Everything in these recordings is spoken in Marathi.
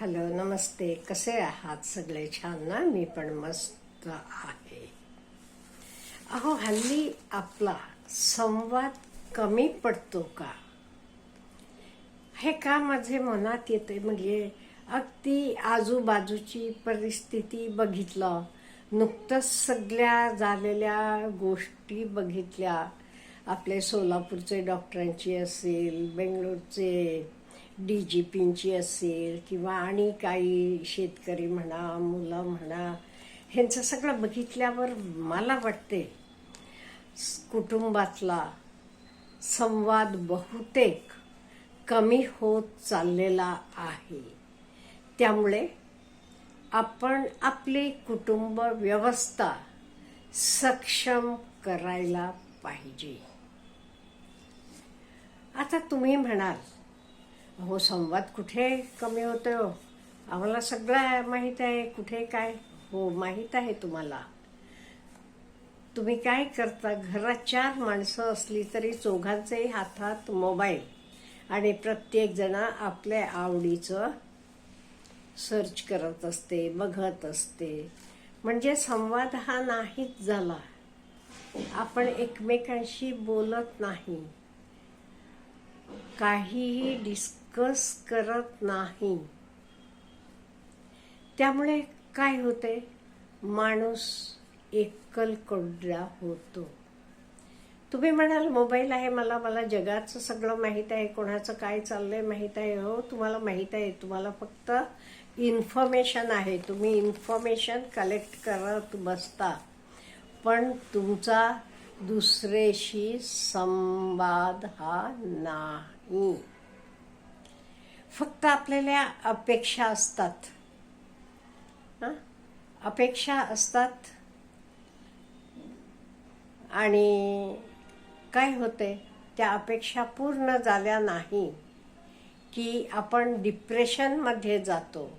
हॅलो नमस्ते. कसे आहात सगळे? छान ना? मी पण मस्त आहे. अहो हल्ली आपला संवाद कमी पडतो का? हे का माझे मनात येते म्हणजे अगदी आजूबाजूची परिस्थिती बघितलं नुकतंच सगळ्या झालेल्या गोष्टी बघितल्या. आपले सोलापूरचे डॉक्टरांची असेल बेंगलोरचे डी जी पींची असेल किंवा आणि काही शेतकरी म्हणा मुलं म्हणा ह्यांचं सगळं बघितल्यावर मला वाटते कुटुंबातला संवाद बहुतेक कमी होत चाललेला आहे. त्यामुळे आपण आपली कुटुंब व्यवस्था सक्षम करायला पाहिजे. आता तुम्ही म्हणाल हो संवाद कुठे कमी होतो हो? आम्हाला सगळं माहीत आहे कुठे काय? हो माहीत आहे तुम्हाला. तुम्ही काय करता? घरात चार माणसं असली तरी चौघांचेही हातात मोबाईल आणि प्रत्येक जण आपल्या आवडीचं सर्च करत असते बघत असते. म्हणजे संवाद हा नाहीच झाला. आपण एकमेकांशी बोलत नाही. काहीही डिस्क कस करत नाही. त्यामुळे काय होते? माणूस एकलकोंडा होतो. तुम्ही म्हणाल मोबाईल आहे मला मला जगाचं सगळं माहीत आहे कोणाचं काय चाललंय माहीत आहे. हो तुम्हाला माहीत आहे तुम्हाला फक्त इन्फॉर्मेशन आहे. तुम्ही इन्फॉर्मेशन कलेक्ट करत बसता. पण तुमचा दुसऱ्याशी संवाद हा नाही. फक्त आपल्याला अपेक्षा असतात. हं? अपेक्षा असतात. आणि काय होते त्या अपेक्षा पूर्ण झाल्या नाही की आपण डिप्रेशनमध्ये जातो.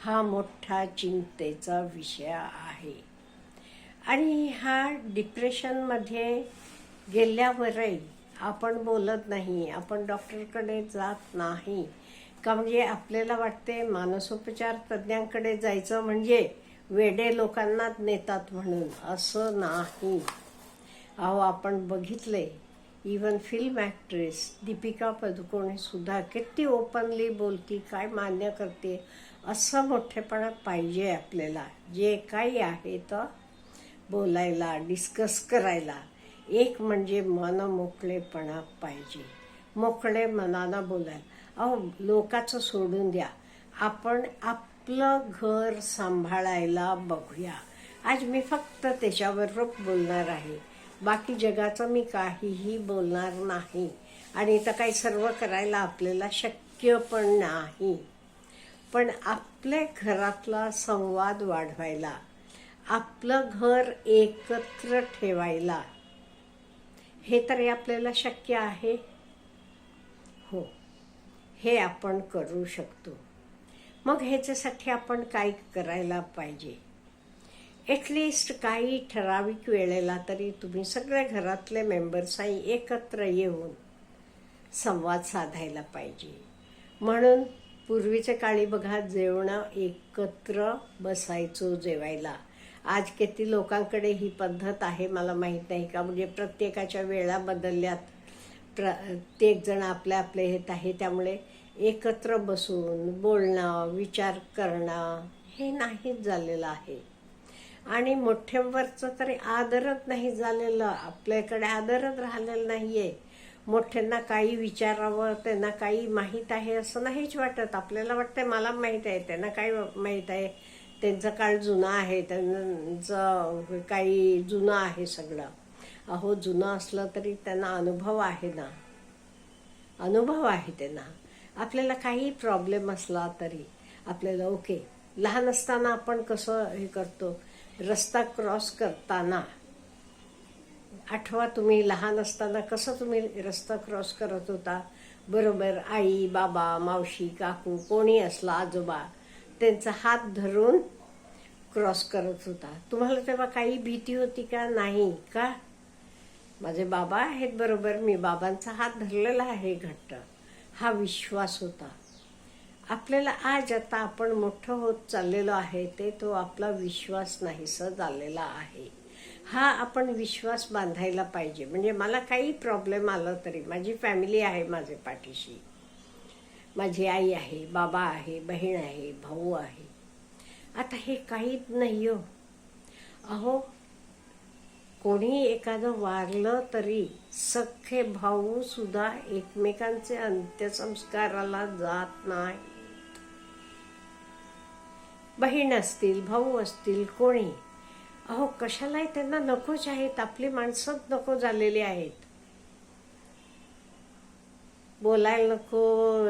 हा मोठा चिंतेचा विषय आहे. आणि हा डिप्रेशनमध्ये गेल्यावरही आपण बोलत नाही आपण डॉक्टरकडे जात नाही. का म्हणजे आपल्याला वाटते मानसोपचार तज्ज्ञांकडे जायचं म्हणजे वेडे लोकांनाच नेतात म्हणून. असं नाही. अहो आपण बघितले. Even film actress Deepika Padukone सुद्धा किती ओपनली बोलती काय मान्य करते असं मोठेपणा पाहिजे आपल्याला. जे काही आहे तर बोलायला डिस्कस करायला. एक म्हणजे मन मोकळेपणा पाहिजे. मोकळे मनानं बोलायला. अहो लोकाचं सोडून द्या. आपण आपलं घर सांभाळायला बघूया. आज मी फक्त त्याच्यावर बोलणार आहे. बाकी जगाचं मी काहीही बोलणार नाही. आणि तर काही सर्व करायला आपल्याला शक्य पण नाही. पण आपल्या घरातला संवाद वाढवायला आपलं घर एकत्र ठेवायला हे तरी आपल्याला शक्य आहे. हो. हे आपण करू शकतो. मग ह्याच्यासाठी आपण काय करायला पाहिजे? ॲटलिस्ट काही ठराविक वेळेला तरी तुम्ही सगळ्या घरातले मेंबर्सही एकत्र येऊन संवाद साधायला पाहिजे. म्हणून पूर्वीच्या काळी बघा जेवणं एकत्र बसायचो जेवायला. आज किती लोकांकडे ही पद्धत आहे मला माहीत नाही का? म्हणजे प्रत्येकाच्या वेळा बदलल्यात. प्रत्येक जण आपल्या आपले येत आहे त्यामुळे एकत्र बसून बोलणं विचार करणं हे नाहीच झालेलं आहे. आणि मोठ्यांवरचं तरी आदरच नाही झालेलं आपल्याकडे आदरच राहिलेलं नाही आहे मोठ्यांना काही विचारावं त्यांना काही माहीत आहे असं नाहीच वाटत. आपल्याला वाटतं मला माहीत आहे त्यांना काय माहीत आहे. त्यांचा काळ जुना आहे त्यांचं काही जुनं आहे सगळं. अहो जुनं असलं तरी त्यांना अनुभव आहे ना. अनुभव आहे त्यांना. आपल्याला काही प्रॉब्लेम असला तरी आपल्याला ओके लहान असताना आपण कसं हे करतो? रस्ता क्रॉस करताना. आठवा तुम्ही लहान असताना कसं तुम्ही रस्ता क्रॉस करत होता? बरोबर आई बाबा मावशी काकू कोणी असला आजोबा त्यांचा हात धरून क्रॉस करत होता. तुम्हाला तेव्हा काही भीती होती का? नाही का? माझे बाबा आहेत बरोबर मी बाबांचा हात धरलेला आहे घट्ट. हा विश्वास होता. आपल्याला आज आता आपण मोठं होत चाललेलो आहे ते तो आपला विश्वास नाहीसा झालेला आहे. हा आपण विश्वास बांधायला पाहिजे. म्हणजे मला काही प्रॉब्लेम आला तरी माझी फॅमिली आहे माझे पाठीशी. माझी आई आहे बाबा आहे बहीण आहे भाऊ आहे. आता हे काहीच नाही हो. अहो कोणी एखादं वारलं तरी सख्खे भाऊ सुद्धा एकमेकांचे अंत्यसंस्काराला जात नाही बहीण असतील भाऊ असतील कोणी? अहो कशालाही त्यांना नकोच आहेत आपली माणसंच नको झालेली आहेत. बोलायला नको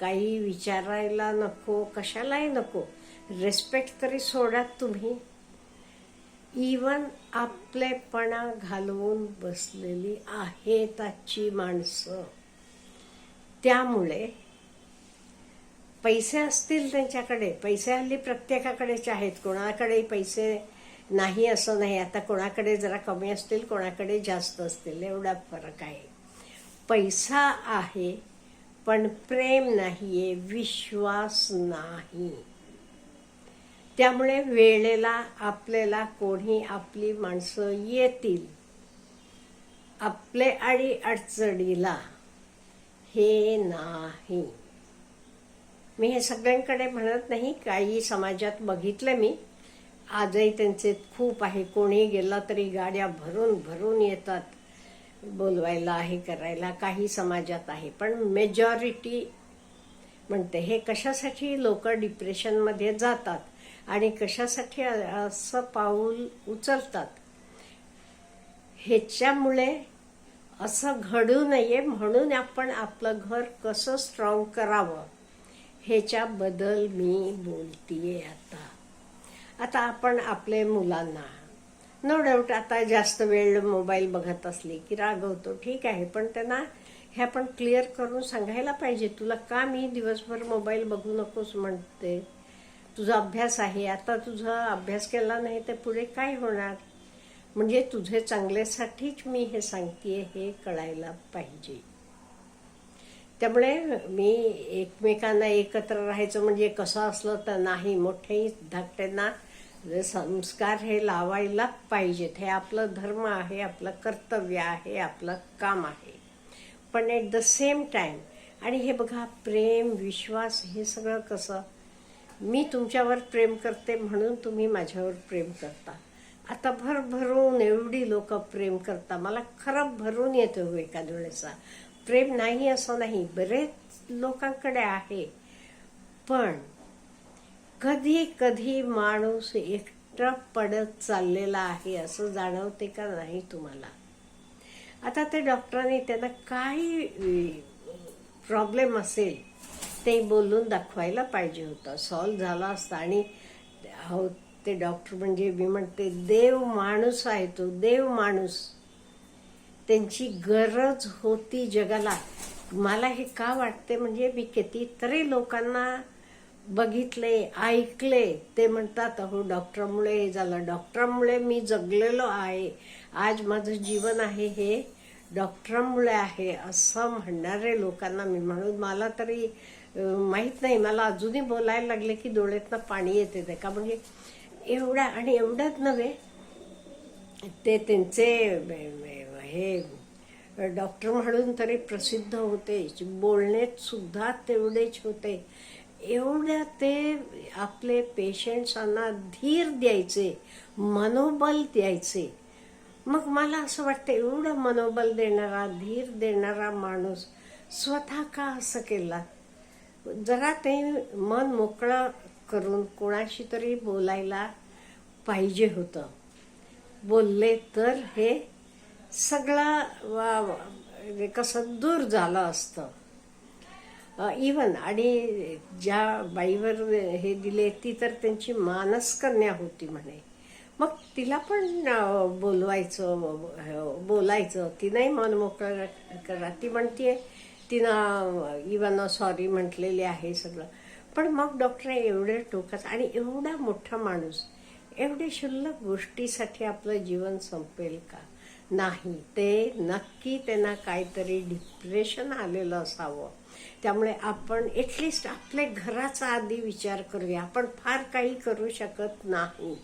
काही विचारायला नको कशालाही नको. रेस्पेक्ट तरी सोडात तुम्ही. इवन आपलेपणा घालवून बसलेली आहेत आजची माणसं. त्यामुळे पैसे असतील त्यांच्याकडे पैसे हल्ली प्रत्येकाकडेच आहेत. कोणाकडे पैसे नाही असं नाही. आता कोणाकडे जरा कमी असतील कोणाकडे जास्त असतील एवढा फरक आहे. पैसा आहे पण प्रेम नाहीये विश्वास नाही. त्यामुळे वेळेला आपल्याला कोणी आपली माणसं येतील. आपले आणि अडचणीला हे नाही. मी हे सगळ्यांकडे म्हणत नाही काही समाजात बघितलं मी. आजही त्यांचे खूप आहे कोणी गेला तरी गाड्या भरून भरून येतात. बोलवायला हे करायला काही समाजात आहे. पण मेजॉरिटी म्हणते हे कशासाठी लोक डिप्रेशनमध्ये जातात आणि कशासाठी असं पाऊल उचलतात? ह्याच्यामुळे असं घडू नये म्हणून आपण आपलं घर कसं स्ट्रॉंग करावं? ह्याच्याबद्दल मी बोलतीये आता. आता आपण आपले मुलांना नो डाऊट आता जास्त वेळ मोबाईल बघत असले की रागवतो. ठीक आहे पण त्यांना हे आपण क्लिअर करून सांगायला पाहिजे. तुला का मी दिवसभर मोबाईल बघू नकोस म्हणते? तुझा अभ्यास आहे. आता तुझा अभ्यास केला नाही तर पुढे काय होणार? म्हणजे तुझे चांगल्यासाठीच मी हे सांगते हे कळायला पाहिजे. त्यामुळे मी एकमेकांना एकत्र राहायचं म्हणजे कसं असलं तर नाही. मोठ्याही धाकट्यांना म्हणजे संस्कार हे लावायला पाहिजेत. हे आपलं धर्म आहे आपलं कर्तव्य आहे आपलं काम आहे. पण ॲट द सेम टाईम आणि हे बघा प्रेम विश्वास हे सगळं कसं? मी तुमच्यावर प्रेम करते म्हणून तुम्ही माझ्यावर प्रेम करता. आता भरभरून एवढी लोक प्रेम करता. मला खरं भरून येतो हो एखाद्या वेळेचा. प्रेम नाही असं नाही. बरेच लोकांकडे आहे. पण कधी कधी माणूस एकटा पडत चाललेला आहे असं जाणवते का नाही तुम्हाला? आता ते डॉक्टरांनी त्यांना काही प्रॉब्लेम असेल ते बोलून दाखवायला पाहिजे होतं. सॉल्व झाला असता आणि हो ते डॉक्टर म्हणजे मी म्हणते देव माणूस आहे तो देव माणूस. त्यांची गरज होती जगाला. मला हे का वाटते? म्हणजे मी कितीतरी लोकांना बघितले ऐकले ते म्हणतात अहो डॉक्टरमुळे हे झालं. डॉक्टरमुळे मी जगलेलो आहे. आज माझं जीवन आहे हे डॉक्टरमुळे आहे असं म्हणणारे लोकांना मी म्हणून मला तरी माहीत नाही. मला अजूनही बोलायला लागले की डोळ्यातनं पाणी येते ते. का म्हणजे एवढ्या आणि एवढ्याच नव्हे ते त्यांचे हे डॉक्टर म्हणून तरी प्रसिद्ध होते. बोलण्यात सुद्धा तेवढेच होते. एवढ्या ते आपले पेशंट्सांना धीर द्यायचे मनोबल द्यायचे. मग मला असं वाटतं एवढं मनोबल देणारा धीर देणारा माणूस स्वतः का असं केला? जरा ते मन मोकळं करून कोणाशी तरी बोलायला पाहिजे होतं. बोलले तर हे सगळं कसं दूर झालं असतं. इवन आणि ज्या बाईवर हे दिले ती तर त्यांची मानसकन्या होती म्हणे. मग तिला पण बोलवायचं बोलायचं. तिनंही मन मोकळं करा ती म्हणतीये. तिनं इवन सॉरी म्हटलेली आहे सगळं. पण मग डॉक्टर एवढे टोकत आणि एवढा मोठा माणूस एवढे शुल्लक गोष्टीसाठी आपलं जीवन संपेल का? नाही. ते नक्की त्यांना काहीतरी डिप्रेशन आलेलं असावं. त्यामुळे आपण एटलिस्ट आपल्या घराचा आधी विचार करूया. आपण फार काही करू शकत नाही.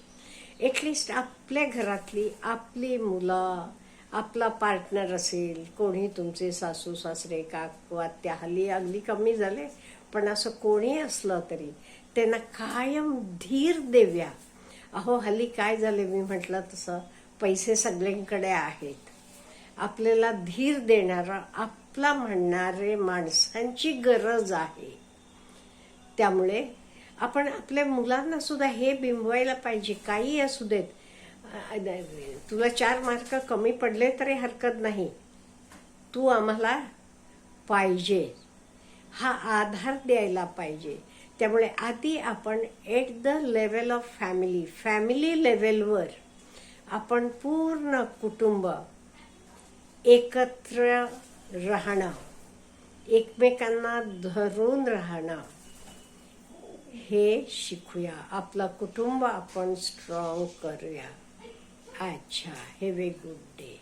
एटलिस्ट आपल्या घरातली आपली मुलं आपला पार्टनर असेल कोणी तुमचे सासू सासरे काकवा त्या हल्ली अगदी कमी झाले पण असं कोणी असलं तरी त्यांना कायम धीर देव्या अहो हल्ली काय झाले मी म्हटलं तसं पैसे सगळ्यांकडे आहेत. आपल्याला धीर देणारा आपला म्हणणारे माणसांची गरज आहे. त्यामुळे आपण आपल्या मुलांना सुद्धा हे बिंबवायला पाहिजे. काही असू देत. तुला चार मार्क कमी पडले तरी हरकत नाही. तू आम्हाला पाहिजे. हा आधार द्यायला पाहिजे. त्यामुळे आधी आपण at the level of family family लेवलवर आपण पूर्ण कुटुंब एकत्र राहणं. एकमेकांना धरून राहणं. हे शिकूया. आपलं कुटुंब आपण स्ट्रॉंग करूया. अच्छा हे वे गुड डे